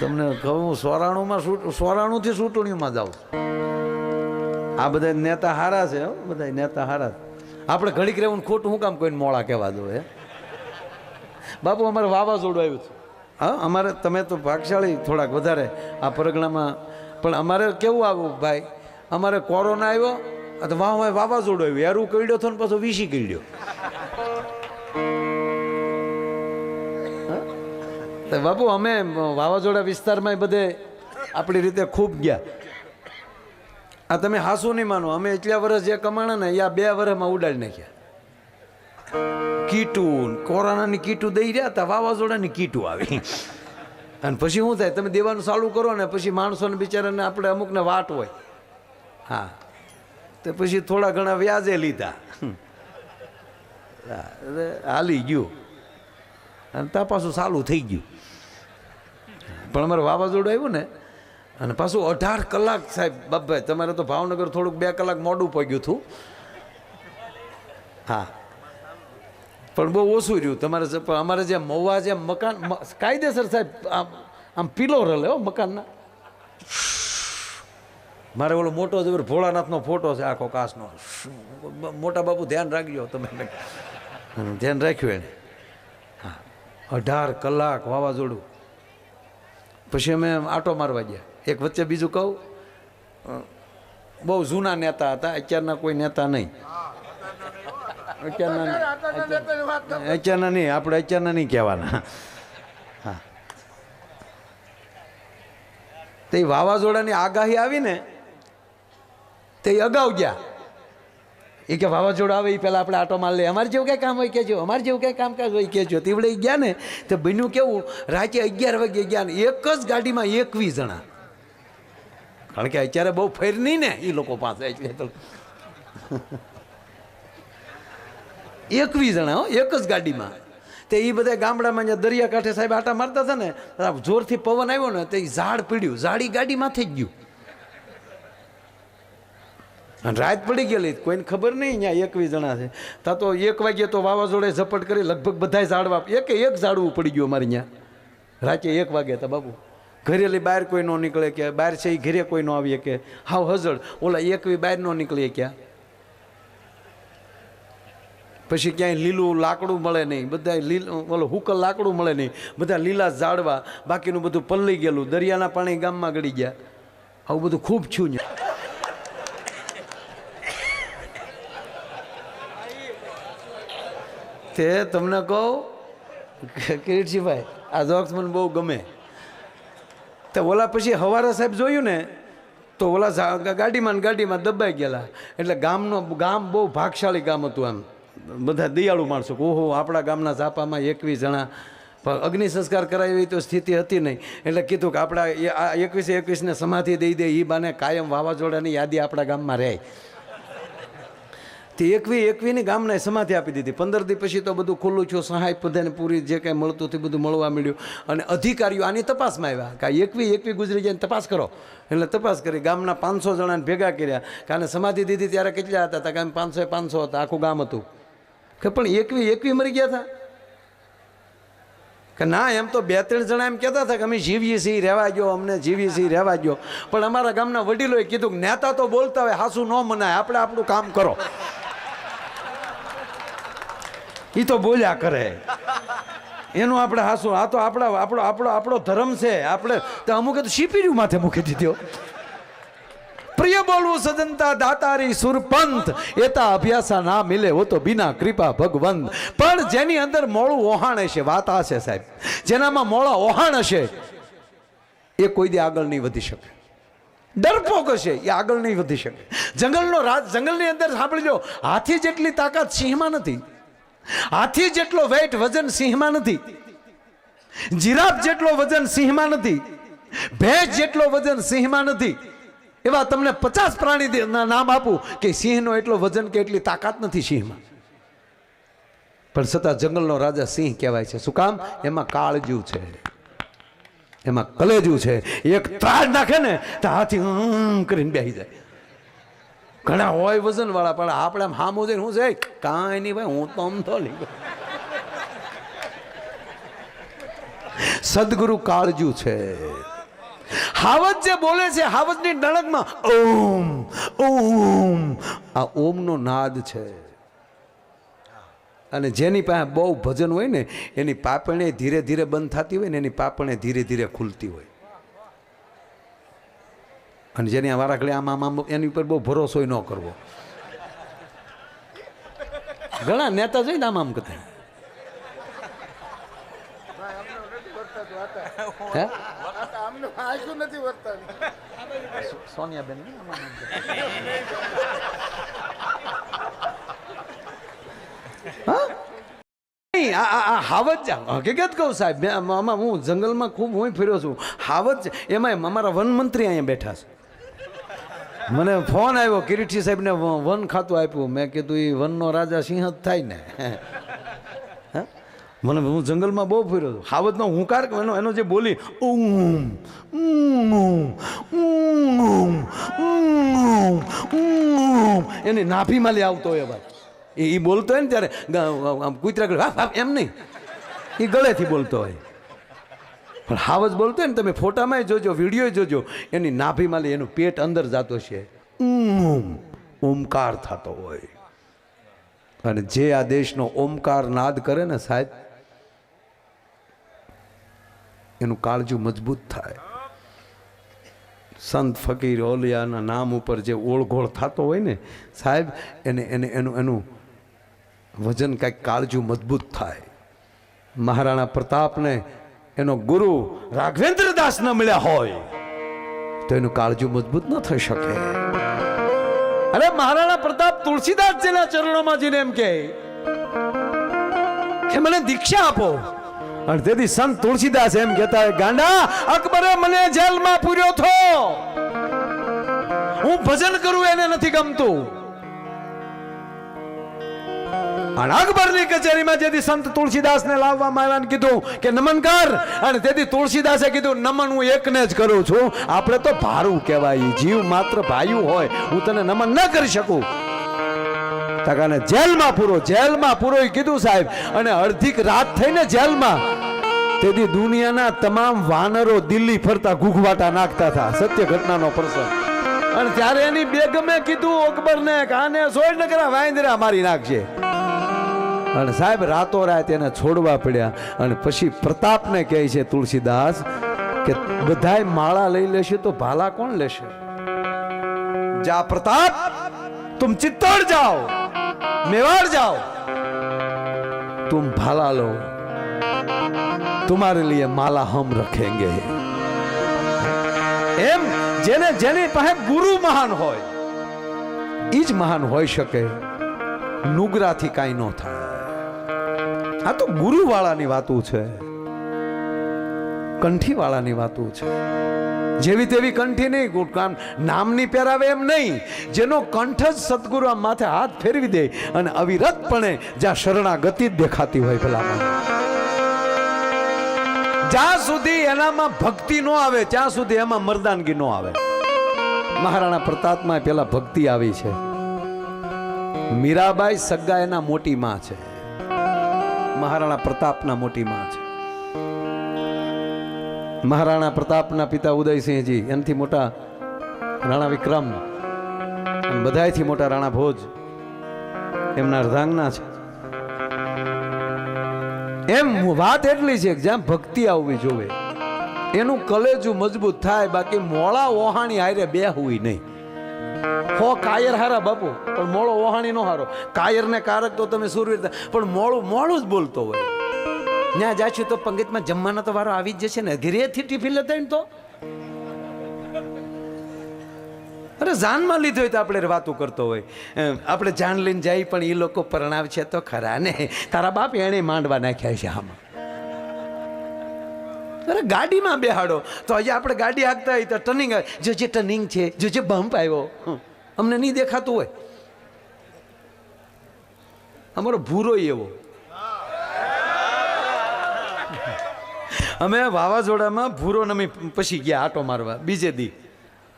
તમને કહું, હું સોરાણુંમાં સોરાણુંથી ચૂંટણીમાં જાઉં છું. આ બધા નેતા હારા છે બધા નેતા હારા છે. આપણે ઘડીક રહેવું ખોટું હું કામ કોઈને મોળા કહેવા દો, હે? બાપુ, અમારે વાવાઝોડું આવ્યું હતું હા, અમારે, તમે તો ભાગશાળી થોડાક વધારે આ પરગણામાં, પણ અમારે કેવું આવ્યું ભાઈ? અમારે કોરોના આવ્યો તો વાહ વાવાઝોડું આવ્યું. એરું કરડ્યો હતો ને પાછો વીસી કઈડ્યો. તો બાપુ, અમે વાવાઝોડા વિસ્તારમાં બધે આપણી રીતે ખૂબ ગયા. આ તમે હાસુ નહીં માનો. અમે એટલા વર્ષ જે કમાણા ને, એ બે વર્ષમાં ઉડાડી નાખ્યા. કીટું કોરોનાની કીટું દઈ રહ્યા હતા, વાવાઝોડાની કીટું આવી. અને પછી શું થાય? તમે દેવાનું ચાલુ કરો ને, પછી માણસોને બિચારાને આપણે અમુકને વાટ હોય. હા. તો પછી થોડા ઘણા વ્યાજે લીધા. હાલી ગયું. અને ત્યાં પાછું ચાલુ થઈ ગયું. પણ અમારે વાવાઝોડું આવ્યું ને, અને પાછું અઢાર કલાક સાહેબ બાપભાઈ તમારે તો ભાવનગર થોડુંક બે કલાક મોડું પગ્યું હતું. હા. પણ બહુ ઓછું રહ્યું તમારે અમારે જે મવા, જે મકાન કાયદેસર સાહેબ, આમ આમ પીલો રલે હો મકાનના. મારે ઓલો મોટો જબર ભોળાનાથનો ફોટો છે, આખો કાશનો મોટા બાપુ, ધ્યાન રાખજો તમે. ધ્યાન રાખ્યું એને. હા. અઢાર કલાક વાવાઝોડું. પછી અમે આટો મારવા ગયા. એક વચ્ચે બીજું કહું, બહુ જૂના નેતા હતા, અત્યારના કોઈ નેતા નહીં. અત્યારના અત્યારના નહીં, આપણે અત્યારના નહીં કહેવાના. હા. તે વાવાઝોડાની આગાહી આવીને તે અગાઉ ગયા. એ કે વાવાઝોડું આવે એ પહેલાં આપણે આટો માર લઈએ. અમારે જેવું કંઈ કામ હોય કહેજો. અમારે જેવું કંઈ કામકાજ હોય કહેજો. તેવડે ગયા ને તો બન્યું કેવું? રાતે અગિયાર વાગે ગયા ને એક જ ગાડીમાં એકવીસ જણા. કારણ કે અત્યારે બહુ ફેર નહીં ને એ લોકો પાસે. એકવીસ જણા હો, એક જ ગાડીમાં. તે એ બધા ગામડામાં જ્યાં દરિયાકાંઠે સાહેબ આટા મારતા હતા ને જોરથી પવન આવ્યો ને તે ઝાડ પીડ્યું. ઝાડી ગાડીમાંથી જ ગયું. અને રાત પડી ગયેલી, કોઈને ખબર નહીં અહીંયા એકવીસ જણા છે. તા તો એક વાગ્યે તો વાવાઝોડે ઝપટ કરી લગભગ બધાય ઝાડવા, એકે એક ઝાડવું પડી ગયું અમારે અહીંયા રાતે એક વાગે હતા બાબુ ઘરેલી બહાર કોઈ ન નીકળે કે, બહાર છે એ ઘરે કોઈ ન આવીએ કે, હાવ હજળ ઓલા એકવી બહાર ન નીકળીએ ક્યાં? પછી ક્યાંય લીલું લાકડું મળે નહીં. બધા લીલ, ઓલો હુકલ લાકડું મળે નહીં. બધા લીલા ઝાડવા. બાકીનું બધું પલ્લી ગયેલું. દરિયાના પાણી ગામમાં ગળી ગયા. આવું બધું ખૂબ છું તે તમને કહું કિરીટસિંહભાઈ આ જોક્સ મને બહુ ગમે. તો ઓલા પછી હવારા સાહેબ જોયું ને, તો ઓલા ગાડીમાં ગાડીમાં દબાઈ ગયેલા. એટલે ગામનો, ગામ બહુ ભાગશાળી ગામ હતું આમ. બધા દયાળુ માણસો. ઓહો, આપણા ગામના ઝાપામાં એકવીસ જણા. અગ્નિ સંસ્કાર કરાય એવી તો સ્થિતિ હતી નહીં. એટલે કીધું કે આપણા એકવીસે એકવીસને સમાધિ દઈ દે એ બાને કાયમ વાવાઝોડાની યાદી આપણા ગામમાં રહે. તે એકવી એકવીની ગામને સમાધિ આપી દીધી. પંદર દી પછી તો બધું ખુલ્લું છું સહાય બધાને પૂરી જે કાંઈ મળતું હતું બધું મળવા મળ્યું અને અધિકારીઓ આની તપાસમાં આવ્યા કે એકવી એકવી ગુજરી જાય તપાસ કરો. એટલે તપાસ કરી ગામના પાંચસો જણાને ભેગા કર્યા કારણ સમાધિ દીધી ત્યારે કેટલા હતા? તા કે આમ પાંચસો પાંચસો હતા. આખું ગામ હતું. કે પણ એકવી એકવી મરી ગયા હતા? કે ના, એમ તો બે ત્રણ જણા એમ કહેતા હતા કે અમે જીવીએ છીએ, રહેવા ગયો અમને જીવીએ છીએ, રહેવા ગયો પણ અમારા ગામના વડીલોએ કીધું કે નેતા તો બોલતા હોય, હાસુ ન મનાય. આપણે આપણું કામ કરો. એ તો બોલ્યા કરે. એનું આપણે હાસું, આ તો આપણા, આપણો આપણો આપણો ધર્મ છે. આપણે તો અમુકે તો શીપીર્યું માથે મૂકી દીધો. પ્રિય બોલવું સજનતા દાતારી સુરપંથ, એતા અભ્યાસા ના મિલે હો તો બિના કૃપા ભગવંત. પણ જેની અંદર મોળું ઓહાણ હશે, વાત હશે સાહેબ. જેનામાં મોળા ઓહાણ હશે, એ કોઈ દી આગળ નહીં વધી શકે. ડરપોક હશે, એ આગળ નહીં વધી શકે. જંગલનો રાજ, જંગલની અંદર સાંભળી લો, હાથી જેટલી તાકાત સિંહમાં નથી. હાથી જેટલો વેઇટ વજન સિંહમાં નથી. જીરાફ જેટલો વજન સિંહમાં નથી. ભેંસ જેટલો વજન સિંહમાં નથી. એવા તમને પચાસ પ્રાણી નામ આપું કે સિંહનો એટલો વજન કે એટલી તાકાત નથી સિંહમાં. પણ છતાં જંગલનો રાજા સિંહ કહેવાય છે. શું કામ? એમાં કાળજું છે. એમાં કલેજું છે. એક ત્રાજ નાખે ને તો હાથી કરીને બેસી જાય. ઘણા હોય વજન વાળા પણ આપણે આમ હામું જઈને હું છે કાંઈ નહીં ભાઈ, હું તો આમ તો નહીં સદગુરુ કાળજુ છે. હાવજ જે બોલે છે, હાવજની ડણકમાં ઓમ ઓમ, આ ઓમનો નાદ છે. અને જેની પાસે બહુ ભજન હોય ને, એની પાપણે ધીરે ધીરે બંધ થતી હોય ને, એની પાપણે ધીરે ધીરે ખુલતી હોય. અને જેની આ વારાખડી આમ આમ આમ એની ઉપર બહુ ભરોસો ન કરવો. ઘણા નેતા સોનિયાબેન ને આમ આમ કરતા. હા? નહીં, આ આ- આ હાવજ હકીકત કહું સાહેબ આમાં હું જંગલમાં ખૂબ હું ફર્યો છું. હાવત એમાં અમારા વનમંત્રી અહીંયા બેઠા છે. મને ફોન આવ્યો કિરીટસિંહ સાહેબને વન ખાતું આપ્યું. મેં કીધું એ વનનો રાજા સિંહ જ થાય ને? મને હું જંગલમાં બહુ ફર્યો છું હાવતનો હુંકાર એનો એનો જે બોલી ઊમ એની નાભીમાં લઈ આવતો હોય ભાઈ એ બોલતો હોય ને ત્યારે કૂતરા ગળે એમ નહીં. એ ગળેથી બોલતો હોય. પણ હાવજ બોલતો ને તમે ફોટામાં જોજો વીડિયો જોજો. એની નાભીમાં એનું પેટ અંદર જતો છે ઓમકાર થતો હોય. અને જે આ દેશનો ઓમકાર નાદ કરે ને સાહેબ, એનું કાળજું મજબૂત થાય. સંત ફકીર ઓલિયાના નામ ઉપર જે ઓળઘોળ થતો હોય ને સાહેબ, એને એને, એનું એનું વજન કાંઈક કાળજું મજબૂત થાય. મહારાણા પ્રતાપને એનો ગુરુ રાઘવેન્દ્ર ન મળ્યા હોય, તો એનું કાળજું મજબૂત ન થઈ શકે. અરે મહારાણા પ્રતાપ તુલસીદાસજીના ચરણોમાં જઈને એમ કે મને દીક્ષા આપો. અને તેથી સંત તુલસીદાસ એમ કહેતા ગાંડા, અકબરે મને જેલમાં પૂર્યો થો હું ભજન કરું એને નથી ગમતું. અને અકબરની કચેરીમાં જેથી સંત તુલસીદાસને લાવવામાં આવ્યા કીધું કે નમન કર. અને તેથી તુલસીદાસે કીધું, નમન હું એકને જ કરું છું. આપણે તો ભારું કહેવાય. જીવ માત્ર ભાયું હોય. હું તને નમન ન કરી શકું. તકાને જેલમાં પૂરો જેલમાં પૂરો કીધું સાહેબ. અને અડધીક રાત થઈને જેલમાં. તેથી દુનિયાના તમામ વાનરો દિલ્હી ફરતા ઘૂઘવાટા નાખતા હતા. સત્ય ઘટનાનો પ્રસંગ. અને ત્યારે એની બેગમે કીધું અકબરને કે આને સોય નકરા કરા વાંદરા મારી નાખશે અને સાહેબ, રાતો રાત એને છોડવા પડ્યા અને પછી પ્રતાપને કહે છે તુલસીદાસ કે બધાય માળા લઈ લેશે તો ભાલા કોણ લેશે? જા પ્રતાપ, તુમ ચિત્તોડ જાઓ, મેવાડ જાઓ, તુમ ભાલા લો. તુમારે લીએ માલા હમ રખેંગે. એમ જેને જેની પાસે ગુરુ મહાન હોય એ જ મહાન હોઈ શકે. નુગરાથી કાંઈ ન થાય. આ તો ગુરુ વાળાની વાતો છે. કંઠી વાળાની વાતો છે. જેવી તેવી કંઠી નહીં કામ નામની પહેરાવે એમ નહીં. જેનો કંઠ જ સદગુરુ આમ માથે હાથ ફેરવી દે અને અવિરતપણે જ્યાં શરણાગતિ જ દેખાતી હોય ભલામાં જ્યાં સુધી એનામાં ભક્તિ ન આવે, ત્યાં સુધી એમાં મરદાનગી ન આવે. મહારાણા પ્રતાપમાં પેલા ભક્તિ આવી છે. મીરાબાઈ સગ્ગા એના મોટી માં છે. મહારાણા પ્રતાપના મોટી માં છે. મહારાણા પ્રતાપના પિતા ઉદયસિંહજી એનાથી મોટા રાણા વિક્રમ અને બધાયથી મોટા રાણા ભોજ એમના અર્ધાંગના છે. એમ વાત એટલી છે જ્યાં ભક્તિ આવવી જોવે એનું કલેજું મજબૂત થાય, બાકી મોળા ઓહાણી હારે બે હોય નહીં. હો, કાયર હારા બાપુ, પણ મોળો ઓહાણી નો હારો. કાયર ને કારક તો તમે સુરવીર પણ મોળું મોળું જ બોલતો હોય. ત્યાં જાશું તો પંગતમાં જમવાનો તો વારો આવી જ જશે ને. ઘરેથી ટિફિન લેતા ને તો. અરે જાનમાં લીધો હોય તો આપણે વાતો કરતો હોય. આપણે જાન લઈને જાય પણ એ લોકો પરણાવ છે તો ખરા ને. તારા બાપ એણે માંડવા નાખ્યા છે આમાં. અરે ગાડીમાં બેહાડો. તો હજી આપણે ગાડી હાંકતા હોય તો ટર્નિંગ જો જે ટર્નિંગ છે, જો જે બમ્પ આવ્યો અમને નહીં દેખાતું હોય. અમારો ભૂરો એવો. અમે વાવાઝોડામાં ભૂરો નમી પછી ગયા આટો મારવા, બીજે દી.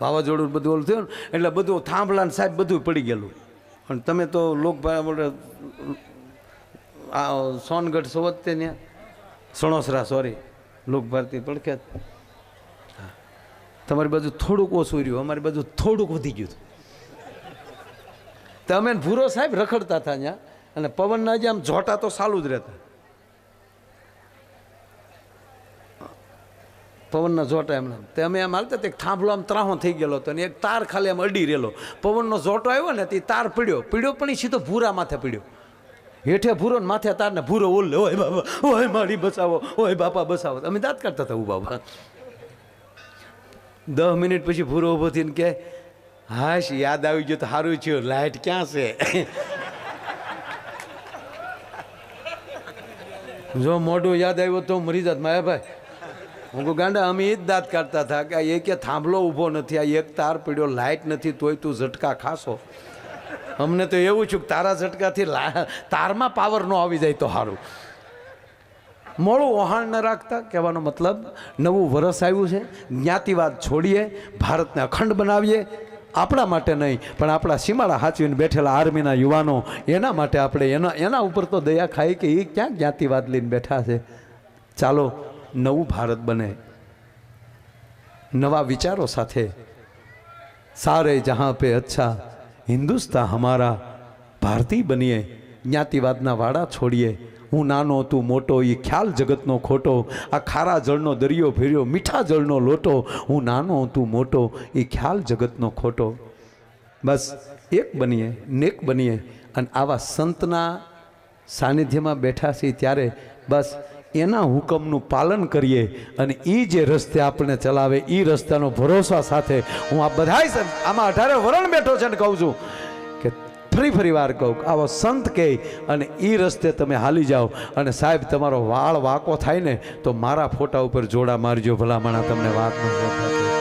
વાવાઝોડું બધું ઓલું થયું એટલે બધું થાંભલા સાહેબ બધું પડી ગયેલું. પણ તમે તો લોક સોનગઢ સોવત ત્યાં સણોસરા સોરી લોક ભારતી પડખ્યાત હા. તમારી બાજુ થોડુંક ઓછું રહ્યું, અમારી બાજુ થોડુંક વધી ગયું હતું. તો અમે ભૂરો સાહેબ રખડતા હતા ત્યાં અને પવનના જે આમ જોટા તો ચાલુ જ રહેતા. પવનના જોટા એમણે તે અમે આમ હાલતા તે થાંભલો આમ ત્રાહો થઈ ગયેલો હતો, અને એક તાર ખાલી આમ અડી રહેલો. પવનનો જોટો આવ્યો ને, તે તાર પીડ્યો. પીડ્યો પણ એ સીધો ભૂરા માથે પીડ્યો. હેઠે ભૂરો ને માથે તારને ભૂરો ઓલે ઓય બાબા, ઓય મારી બસાવો ઓય બાપા બસાવો અમે દાંત કાઢતા હતા બાબા. દસ મિનિટ પછી ભૂરો ઊભો થઈને કે હાશ, યાદ આવી ગયો તો સારું થયું. લાઇટ ક્યાં છે? જો મોઢું યાદ આવ્યું તો મરી જાત માયાભાઈ હું કહું, ગાંડા, અમે એ જ દાંત કાઢતા હતા. કે આ એક થાંભલો ઊભો નથી, આ એક તાર પીડ્યો લાઇટ નથી, તોય તું ઝટકા ખાશો. અમને તો એવું છું કે તારા ઝટકાથી તારમાં પાવર ન આવી જાય તો સારું મોડું વહાણ ન રાખતા, કહેવાનો મતલબ નવું વરસ આવ્યું છે, જ્ઞાતિવાદ છોડીએ, ભારતને અખંડ બનાવીએ, આપણા માટે નહીં, પણ આપણા સીમાડા હાચવીને બેઠેલા આર્મીના યુવાનો, એના માટે આપણે એના એના ઉપર તો દયા ખાઈ કે એ ક્યાં જ્ઞાતિવાદ લઈને બેઠા છે? ચાલો, નવું ભારત બને. નવા વિચારો સાથે. સારે જહાં પે અચ્છા હિન્દુસ્તા હમારા ભારતી બનીએ, જ્ઞાતિવાદના વાડા છોડીએ. હું નાનો તું મોટો એ ખ્યાલ જગતનો ખોટો, આ ખારા જળનો દરિયો ભેર્યો, મીઠા જળનો લોટો. હું નાનો તું મોટો એ ખ્યાલ જગતનો ખોટો. બસ, એક બનીએ, નેક બનીએ. અને આવા સંતના સાનિધ્યમાં બેઠા છીએ ત્યારે બસ એના હુકમનું પાલન કરીએ અને એ જે રસ્તે આપણે ચલાવે એ રસ્તાનો ભરોસા સાથે હું આ બધાય આમાં અઢારે વરણ બેઠો છે ને કહું છું કે ફરી ફરી વાર કહું આવો સંત કહે અને એ રસ્તે તમે હાલી જાઓ અને સાહેબ તમારો વાળ વાંકો થાય ને તો મારા ફોટા ઉપર જોડા મારજો ભલામણા, તમને વાત ન થતી